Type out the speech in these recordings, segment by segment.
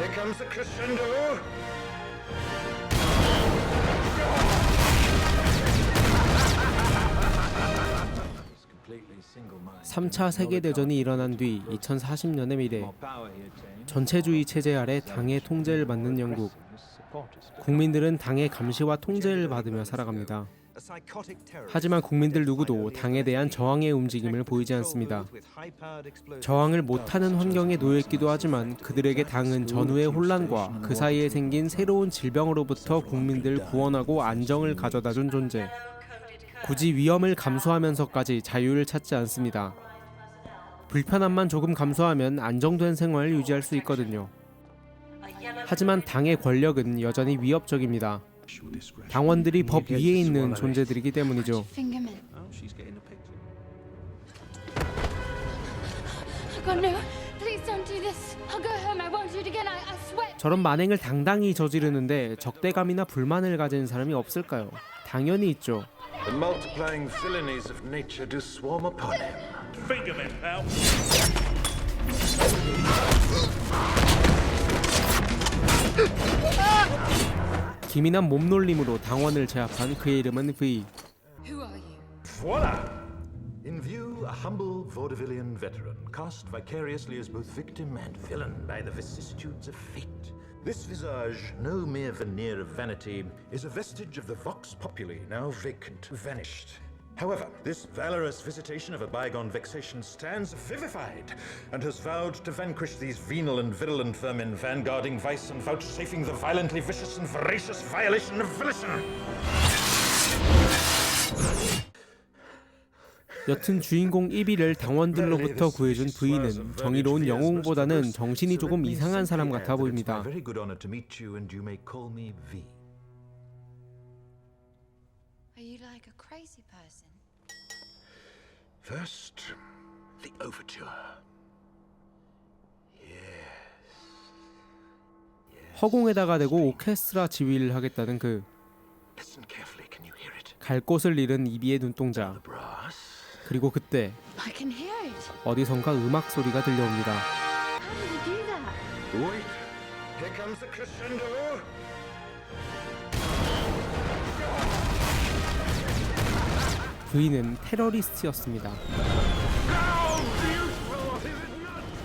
Here comes the crescendo. 3차 세계대전이 일어난 뒤 2040년의 미래 전체주의 체제 아래 당의 통제를 받는 영국 국민들은 당의 감시와 통제를 받으며 살아갑니다. 하지만 국민들 누구도 당에 대한 저항의 움직임을 보이지 않습니다. 저항을 못하는 환경에 놓여 있기도 하지만 그들에게 당은 전후의 혼란과 그 사이에 생긴 새로운 질병으로부터 국민들 구원하고 안정을 가져다 준 존재. 굳이 위험을 감수하면서까지 자유를 찾지 않습니다. 불편함만 조금 감소하면 안정된 생활을 유지할 수 있거든요. 하지만 당의 권력은 여전히 위협적입니다. 당원들이 법 위에 있는 존재들이기 때문이죠. Fingerman. Oh God, no. Please don't do this. I'll go home. I won't do it again. I, I swear. 저런 만행을 당당히 저지르는데 적대감이나 불만을 가진 사람이 없을까요? 당연히 있죠. 기민한 몸놀림으로 당원을 제압한 그의 이름은 V. Who are you? Voila! In view, a humble vaudevillian veteran, cast vicariously as both victim and villain by the vicissitudes of fate. This visage, no mere veneer of vanity, is a vestige of the vox populi, now vacant, vanished. However, this valorous visitation of a bygone vexation stands vivified, and has vowed to vanquish these venal and virulent vermin, vanguarding vice and vouchsafing the violently vicious and voracious violation of volition. 여튼 주인공 이비를 당원들로부터 구해준 V는 정의로운 영웅보다는 정신이 조금 이상한 사람 같아 보입니다. Crazy person? First, the overture. 허공에다가 대고 오케스트라 지휘를 하겠다는 그갈 Listen carefully. Can you hear it? 곳을 잃은 이비의 눈동자. 그리고 그때 I can hear it. 어디선가 음악 소리가 들려옵니다. How did he do that? Wait. Here comes the crescendo. V는 테러리스트였습니다.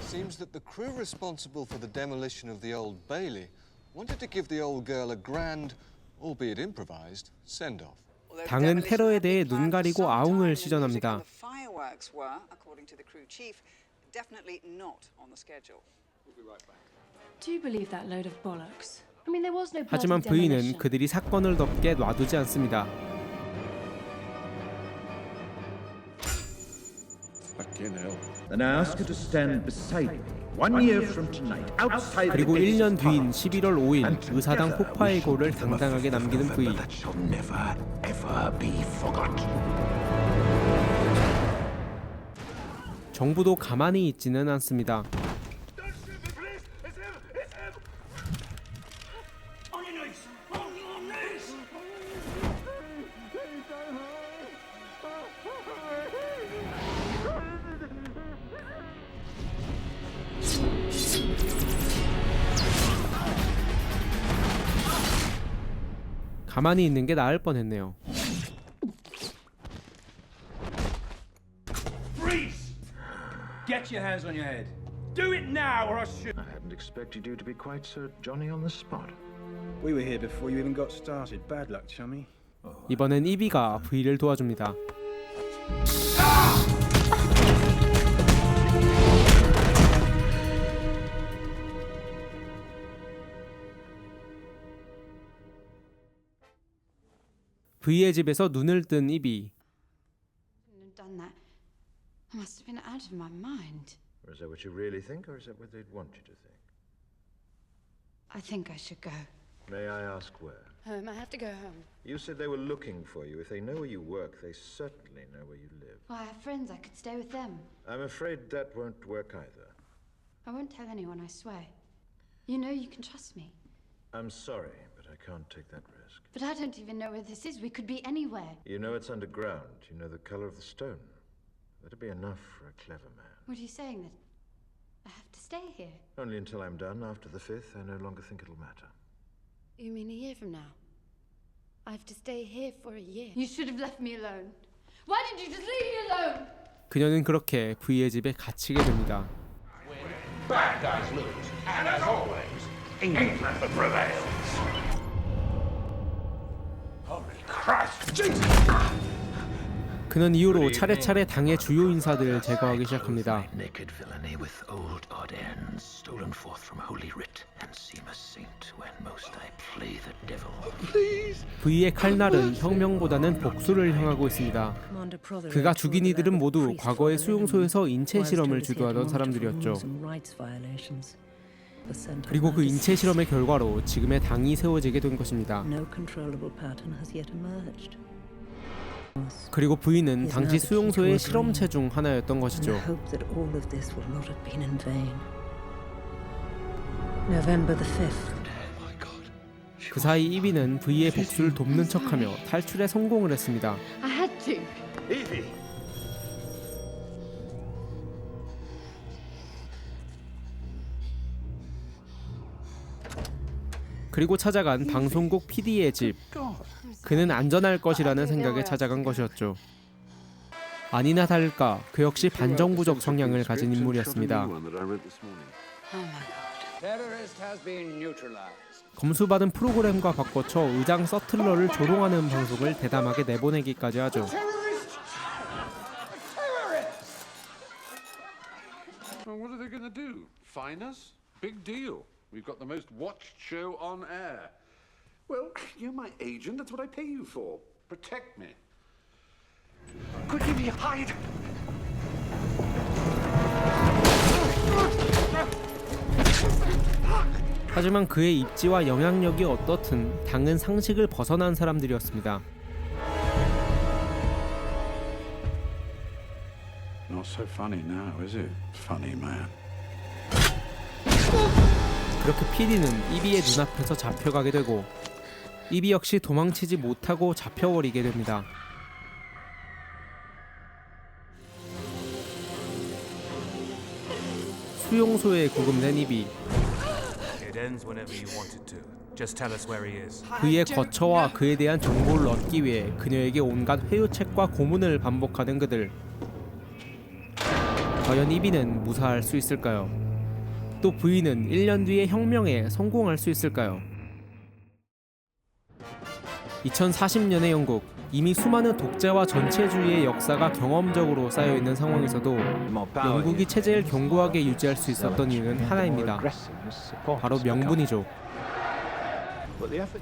Seems that the crew responsible for the demolition of the Old Bailey wanted to give the old girl a grand, albeit improvised, send-off. 당은 테러에 대해 눈 가리고 아웅을 시전합니다. Fireworks were, according to the crew chief, definitely not on the schedule. Do you believe that load of bollocks? I mean, there was no bloody 하지만 demolition. 그들이 사건을 덮게 놔두지 않습니다. 그리고 gates 1년 of 뒤인 Parliament. 11월 5일 And 의사당 together 폭파의 고를 당당하게 남기는 of V. that shall never, ever be forgot. 정부도 가만히 있지는 않습니다. 가만히 있는 게 나을 뻔했네요. Freeze! Get your hands on your head. Do it now, or I shoot. I hadn't expected you to be quite so Johnny on the spot. We were here before you even got started. Bad luck, chummy. 이번엔 이비가 V를 도와줍니다. V의 집에서 눈을 뜬 이비. Shouldn't have done that. I must have been out of my mind. Or is that what you really think, or is that what they'd want you to think? I think I should go. May I ask where? Home. I have to go home. You said they were looking for you. If they know where you work, they certainly know where you live. Well, I have friends. I could stay with them. I'm afraid that won't work either. I won't tell anyone, I swear. You know you can trust me. I'm sorry, but I can't take that risk. But I don't even know where this is. We could be anywhere. You know it's underground. You know the color of the stone. That'd be enough for a clever man. What are you saying? That I have to stay? stay here? Only until I'm done. After the fifth, I no longer think it'll matter. You mean a year from now? I have to stay here for a year. You should have left me alone. Why did you just leave me alone? 그녀는 그렇게 V의 집에 갇히게 됩니다. Bad guys lose, and as always, England prevails. 그는 이후로 차례차례 당의 주요 인사들을 제거하기 시작합니다. V의 칼날은 혁명보다는 복수를 향하고 있습니다. 그가 죽인 이들은 모두 과거의 수용소에서 인체 실험을 주도하던 사람들이었죠. 그리고 그 인체 실험의 결과로 지금의 당이 세워지게 된 것입니다. 그리고 V는 당시 수용소의 실험체 중 하나였던 것이죠. November the 5th. 그 사이 이비는 V의 복수를 돕는 척하며 탈출에 성공을 했습니다. 그리고 찾아간 방송국 PD의 집. 그는 안전할 것이라는 생각에 찾아간 것이었죠. 아니나 다를까 그 역시 반정부적 성향을 가진 인물이었습니다. 검수받은 프로그램과 바꿔쳐 의장 서틀러를 조롱하는 방송을 대담하게 내보내기까지 하죠. We've got the most watched show on air. Well, you're my agent. That's what I pay you for. Protect me. Quick, Evie, hide! 하지만 그의 입지와 영향력이 어떻든 당은 상식을 벗어난 사람들이었습니다. Not so funny now, is it? Funny man. 그렇게 PD는 이비의 눈앞에서 잡혀가게 되고 이비 역시 도망치지 못하고 잡혀버리게 됩니다. 수용소에 구금된 이비. 그의 거처와 그에 대한 정보를 얻기 위해 그녀에게 온갖 회유책과 고문을 반복하는 그들. 과연 이비는 무사할 수 있을까요? 또 V는 1년 뒤의 혁명에 성공할 수 있을까요? 2040년의 영국 이미 수많은 독재와 전체주의의 역사가 경험적으로 쌓여 있는 상황에서도 영국이 체제를 견고하게 유지할 수 있었던 이유는 하나입니다. 바로 명분이죠.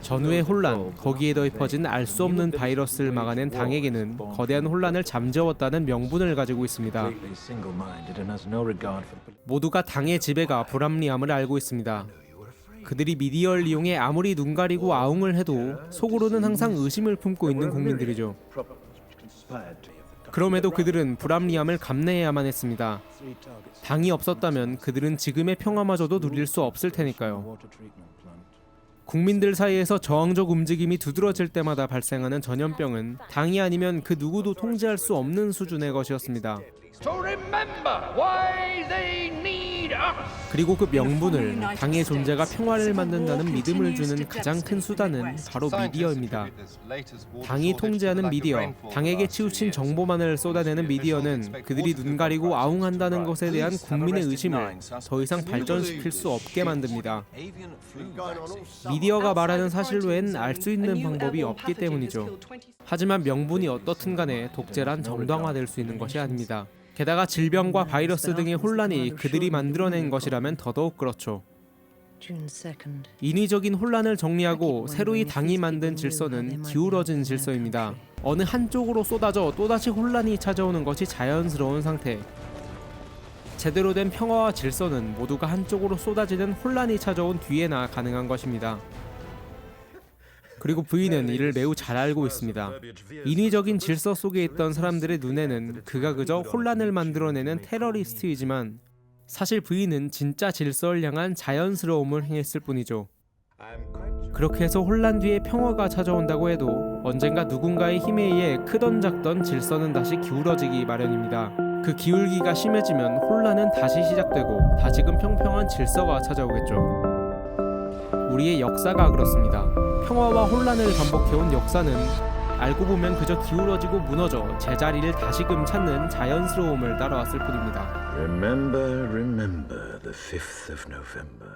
전후의 혼란, 거기에 더해 퍼진 알 수 없는 바이러스를 막아낸 당에게는 거대한 혼란을 잠재웠다는 명분을 가지고 있습니다. 모두가 당의 지배가 불합리함을 알고 있습니다. 그들이 미디어를 이용해 아무리 눈 가리고 아웅을 해도 속으로는 항상 의심을 품고 있는 국민들이죠. 그럼에도 그들은 불합리함을 감내해야만 했습니다. 당이 없었다면 그들은 지금의 평화마저도 누릴 수 없을 테니까요. 국민들 사이에서 저항적 움직임이 두드러질 때마다 발생하는 전염병은 당이 아니면 그 누구도 통제할 수 없는 수준의 것이었습니다. To remember why they need us! 그리고 그 명분을 당의 존재가 평화를 만든다는 믿음을 주는 가장 큰 수단은 바로 미디어입니다. 당이 통제하는 미디어, 당에게 치우친 정보만을 쏟아내는 미디어는 그들이 눈 가리고 아웅한다는 것에 대한 국민의 의심을 더 이상 발전시킬 수 없게 만듭니다. 미디어가 말하는 사실 외엔 알 수 있는 방법이 없기 때문이죠. 하지만 명분이 어떻든 간에 독재란 정당화될 수 있는 것이 아닙니다. 게다가 질병과 바이러스 등의 혼란이 그들이 만들어낸 것이라면 더더욱 그렇죠. June 2nd. 인위적인 혼란을 정리하고 새로이 당이 만든 질서는 기울어진 질서입니다. 어느 한쪽으로 쏟아져 또다시 혼란이 찾아오는 것이 자연스러운 상태. 제대로 된 평화와 질서는 모두가 한쪽으로 쏟아지는 혼란이 찾아온 뒤에나 가능한 것입니다. 그리고 V는 이를 매우 잘 알고 있습니다. 인위적인 질서 속에 있던 사람들의 눈에는 그가 그저 혼란을 만들어내는 테러리스트이지만 사실 V는 진짜 질서를 향한 자연스러움을 행했을 뿐이죠. 그렇게 해서 혼란 뒤에 평화가 찾아온다고 해도 언젠가 누군가의 힘에 의해 크던 작던 질서는 다시 기울어지기 마련입니다. 그 기울기가 심해지면 혼란은 다시 시작되고 다시금 평평한 질서가 찾아오겠죠. 우리의 역사가 그렇습니다. 평화와 혼란을 반복해온 역사는 알고 보면 그저 기울어지고 무너져 제자리를 다시금 찾는 자연스러움을 따라왔을 뿐입니다. Remember, remember the 5th of November.